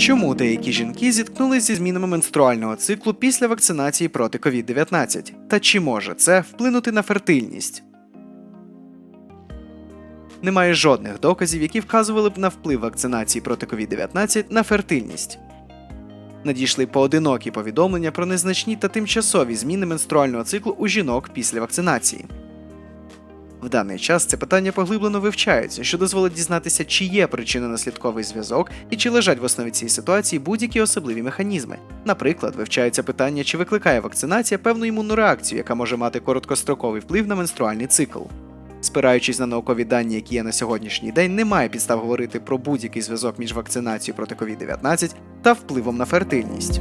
Чому деякі жінки зіткнулися зі змінами менструального циклу після вакцинації проти COVID-19? Та чи може це вплинути на фертильність? Немає жодних доказів, які вказували б на вплив вакцинації проти COVID-19 на фертильність. Надійшли поодинокі повідомлення про незначні та тимчасові зміни менструального циклу у жінок після вакцинації. В даний час це питання поглиблено вивчається, що дозволить дізнатися, чи є причинно-наслідковий зв'язок і чи лежать в основі цієї ситуації будь-які особливі механізми. Наприклад, вивчається питання, чи викликає вакцинація певну імунну реакцію, яка може мати короткостроковий вплив на менструальний цикл. Спираючись на наукові дані, які є на сьогоднішній день, немає підстав говорити про будь-який зв'язок між вакцинацією проти COVID-19 та впливом на фертильність.